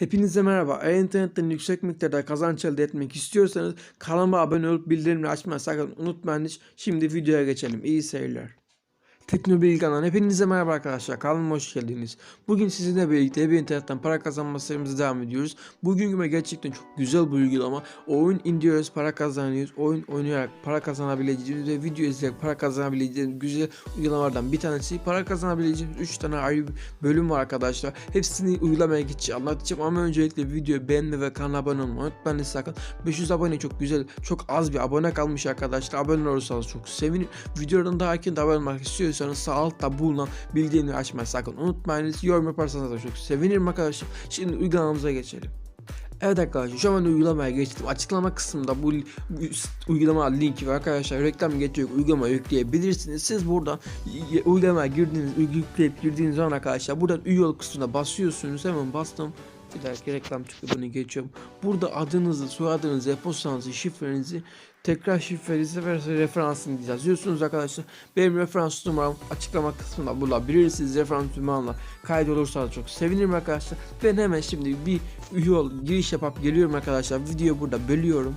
Hepinize merhaba. Eğer internetten yüksek miktarda kazanç elde etmek istiyorsanız kanalıma abone olup bildirimleri açmayı sakın unutmayın. Şimdi videoya geçelim. İyi seyirler. Teknobilgi'den hepinize merhaba arkadaşlar. Kanalıma hoş geldiniz. Bugün sizinle birlikte bir internetten para kazanma serimize devam ediyoruz. Bugün gerçekten çok güzel bir uygulama. Oyun indiriyoruz, para kazanıyoruz. Oyun oynayarak para kazanabileceğimiz ve video izleyerek para kazanabileceğimiz güzel uygulamalardan bir tanesi. Para kazanabileceğimiz 3 tane ayrı bölüm var arkadaşlar. Hepsini uygulamaya geçeceğim, anlatacağım ama öncelikle videoyu beğenme ve kanala abone olmayı unutmayın sakın. 500 abone çok güzel, çok az bir abone kalmış arkadaşlar. Abone olursanız çok sevinirim. Videodan daha erken de abone olmak istiyorsanız sağ altta bulunan bildirimleri açmayı sakın unutmayınız. Yorum yaparsanız da çok sevinirim arkadaşlar. Şimdi uygulamamıza geçelim. Evet arkadaşlar şu an uygulamaya geçtim. Açıklama kısmında bu, bu uygulama linki var arkadaşlar. Reklam geçiyor. Uygulama yükleyebilirsiniz. Siz buradan uygulamaya girdiğiniz, yükleyip girdiğiniz zaman arkadaşlar buradan üye ol kısmına basıyorsunuz. Hemen bastım. Bir dakika reklam çıktı bunu geçiyorum. Burada adınızı, soyadınızı, e-postanızı, şifrenizi, tekrar şifrenizi ve referansınızı yazıyorsunuz arkadaşlar. Benim referans numaram açıklama kısmında bulabilirsiniz. Referans numaramla kaydolursanız çok sevinirim arkadaşlar. Ben hemen şimdi bir üye ol, giriş yapıp geliyorum arkadaşlar. Videoyu burada bölüyorum.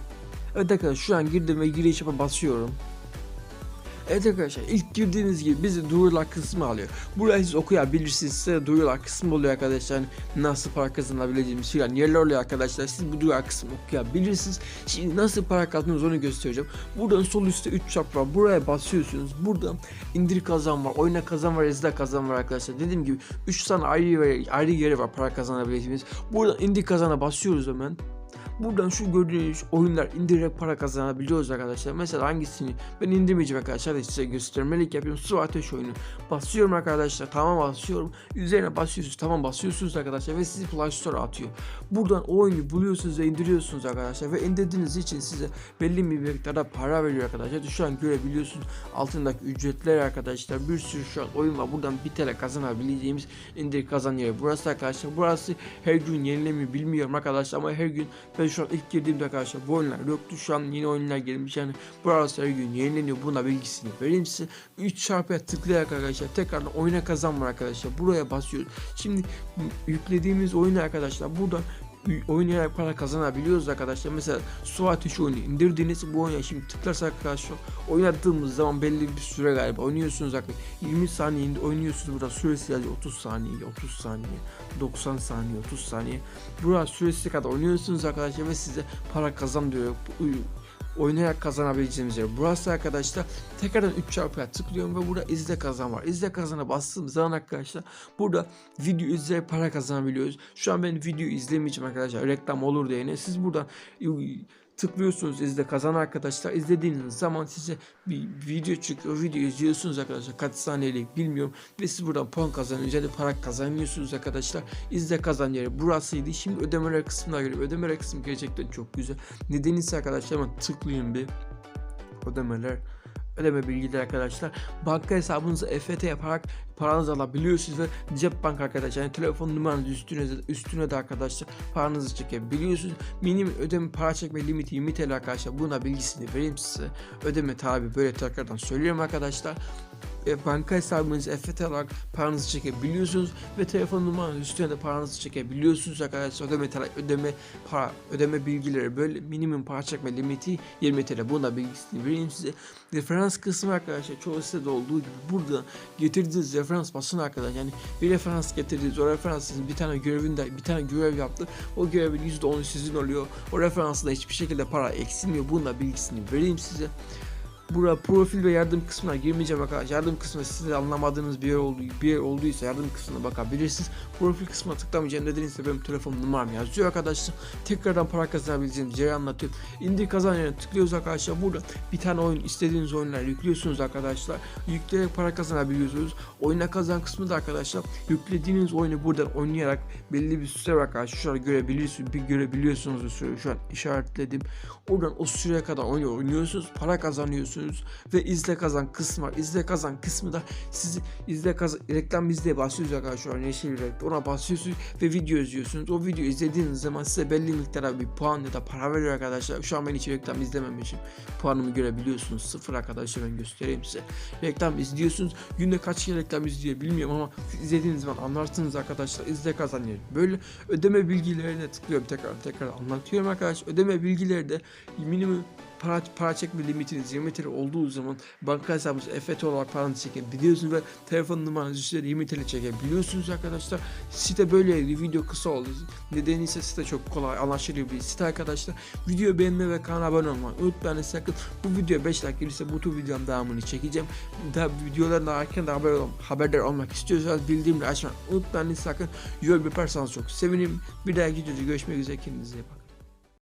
Evet arkadaşlar şu an girdim ve giriş yapıp basıyorum. Evet arkadaşlar ilk girdiğiniz gibi bizi duyurular kısmı alıyor. Burayı siz okuyabilirsiniz. Size duyurular kısmı oluyor arkadaşlar. Nasıl para kazanabileceğimiz filan yerler oluyor arkadaşlar. Siz bu duyurular kısmı okuyabilirsiniz. Şimdi nasıl para kazandığınızı onu göstereceğim. Buradan sol üstte 3 çap var. Buraya basıyorsunuz. Burada indir kazan var. Oyna kazan var. izle kazan var arkadaşlar. Dediğim gibi 3 tane ayrı, ayrı yeri var para kazanabileceğimiz. Buradan indir kazana basıyoruz hemen. Buradan şu gördüğünüz oyunlar indirerek para kazanabiliyoruz arkadaşlar. Mesela hangisini ben indirmeyeceğim arkadaşlar da size göstermelik yapıyorum. Su ateş oyunu. Basıyorum arkadaşlar. Tamam basıyorum. Üzerine basıyorsunuz. Tamam basıyorsunuz arkadaşlar ve sizi Play Store atıyor. Buradan o oyunu buluyorsunuz ve indiriyorsunuz arkadaşlar ve indirdiğiniz için size belli bir miktarda para veriyor arkadaşlar. Şu an görebiliyorsunuz altındaki ücretler arkadaşlar. Bir sürü şu an oyun var. Buradan bir TL kazanabileceğimiz indir kazan yeri. Burası arkadaşlar. Burası her gün yenilemiyor bilmiyorum arkadaşlar ama her gün ben şu an ilk girdiğimde arkadaşlar bu oyunlar yoktu. Şu an yeni oyunlar gelmiş yani burası her gün yenileniyor. Buna bilgisini vereyim size. 3 çarpıya tıklayarak arkadaşlar tekrardan oyuna kazan var arkadaşlar. Buraya basıyoruz. Şimdi yüklediğimiz oyunu arkadaşlar buradan oynayarak para kazanabiliyoruz arkadaşlar. Mesela su ateşi oyunu indirdiğiniz bu oyuna şimdi tıklarsak arkadaşlar oynadığımız zaman belli bir süre galiba oynuyorsunuz arkadaşlar. 20 saniye oynuyorsunuz burada süresi yazıyor 30 saniye 30 saniye 90 saniye 30 saniye. Burada süresi kadar oynuyorsunuz arkadaşlar ve size para kazandırıyor oynayarak kazanabileceğimiz yer. Burası arkadaşlar tekrardan 3 çarpıya tıklıyorum ve burada izle kazan var. İzle kazana bastığım zaman arkadaşlar burada video izleyerek para kazanabiliyoruz. Şu an ben video izlemeyeceğim arkadaşlar. Reklam olur diye. Siz buradan tıklıyorsunuz izle kazan arkadaşlar. İzlediğiniz zaman size bir video çıkıyor. Video izliyorsunuz arkadaşlar. Kaç saniyelik bilmiyorum. Ve siz buradan puan kazanıyorsunuz. Yani para kazanıyorsunuz arkadaşlar. İzle kazan yeri burasıydı. Şimdi ödemeler kısmına göre ödemeler kısmı gerçekten çok güzel. Nedeni ise arkadaşlar hemen tıklayın bir ödemeler ödeme bilgileri arkadaşlar. Banka hesabınızı EFT yaparak paranızı alabiliyorsunuz ve cep bank arkadaşlar yani telefon numaranız üstüne üstüne de arkadaşlar paranızı çekebiliyorsunuz. Minimum ödeme para çekme limiti 20 TL arkadaşlar. Buna bilgisini vereyim size. Ödeme tabi böyle tekrardan söylüyorum arkadaşlar banka hesabınızı EFT olarak paranızı çekebiliyorsunuz ve telefon numaranız üstüne de paranızı çekebiliyorsunuz arkadaşlar. Ödeme ödeme para ödeme bilgileri böyle minimum para çekme limiti 20 TL buna bilgisini vereyim size. Referans kısmı arkadaşlar çoğu sitede olduğu gibi burada getirdiğiniz referans basın arkadaşlar. Yani bir referans getirdiniz o referans sizin bir tane görevinde bir tane görev yaptı. O görevin %10'u sizin oluyor. O referansla hiçbir şekilde para eksilmiyor. Buna bilgisini vereyim size Burada profil ve yardım kısmına girmeyeceğim arkadaşlar. Yardım kısmı size anlamadığınız bir yer, olduğu, bir yer olduysa yardım kısmına bakabilirsiniz. Profil kısmına tıklamayacağım nedense benim telefon numaram yazıyor arkadaşlar. Tekrardan para kazanabileceğiniz yeri anlatıyorum. İndir kazan yerine tıklıyoruz arkadaşlar. Burada bir tane oyun istediğiniz oyunlar yüklüyorsunuz arkadaşlar. Yükleyerek para kazanabiliyorsunuz. Oyuna kazan kısmı da arkadaşlar yüklediğiniz oyunu buradan oynayarak belli bir süre arkadaşlar. Şu an görebiliyorsunuz. Bir görebiliyorsunuz şu an işaretledim. Oradan o süreye kadar oynuyorsunuz. Para kazanıyorsunuz izliyorsunuz ve izle kazan kısmı var. İzle kazan kısmı da sizi izle kazan reklam izleye basıyoruz arkadaşlar. Yeşil reklam. Ona basıyorsunuz ve video izliyorsunuz. O video izlediğiniz zaman size belli miktara bir puan ya da para veriyor arkadaşlar. Şu an ben hiç reklam izlememişim. Puanımı görebiliyorsunuz. Sıfır arkadaşlar ben göstereyim size. Reklam izliyorsunuz. Günde kaç kere reklam izliyor bilmiyorum ama izlediğiniz zaman anlarsınız arkadaşlar. İzle kazan yeri. Böyle ödeme bilgilerine tıklıyorum tekrar tekrar anlatıyorum arkadaşlar. Ödeme bilgileri de minimum para, para çekme limitiniz 20 TL olduğu zaman banka hesabınız EFT olarak paranızı çekebiliyorsunuz ve telefon numaranızı üstüne 20 TL çekebiliyorsunuz arkadaşlar. Site böyleydi. Video kısa oldu. Nedeni ise site çok kolay anlaşılır bir site arkadaşlar. Video beğenmeyi ve kanala abone olmayı unutmayın sakın. Bu video 5 like gelirse bu tür videonun devamını çekeceğim. Daha videoların erken haber ol- haberdar olmak istiyorsanız bildirimleri açmayı unutmayın sakın. Yorum yaparsanız çok sevinirim. Bir dahaki videoda görüşmek üzere kendinize iyi bakın.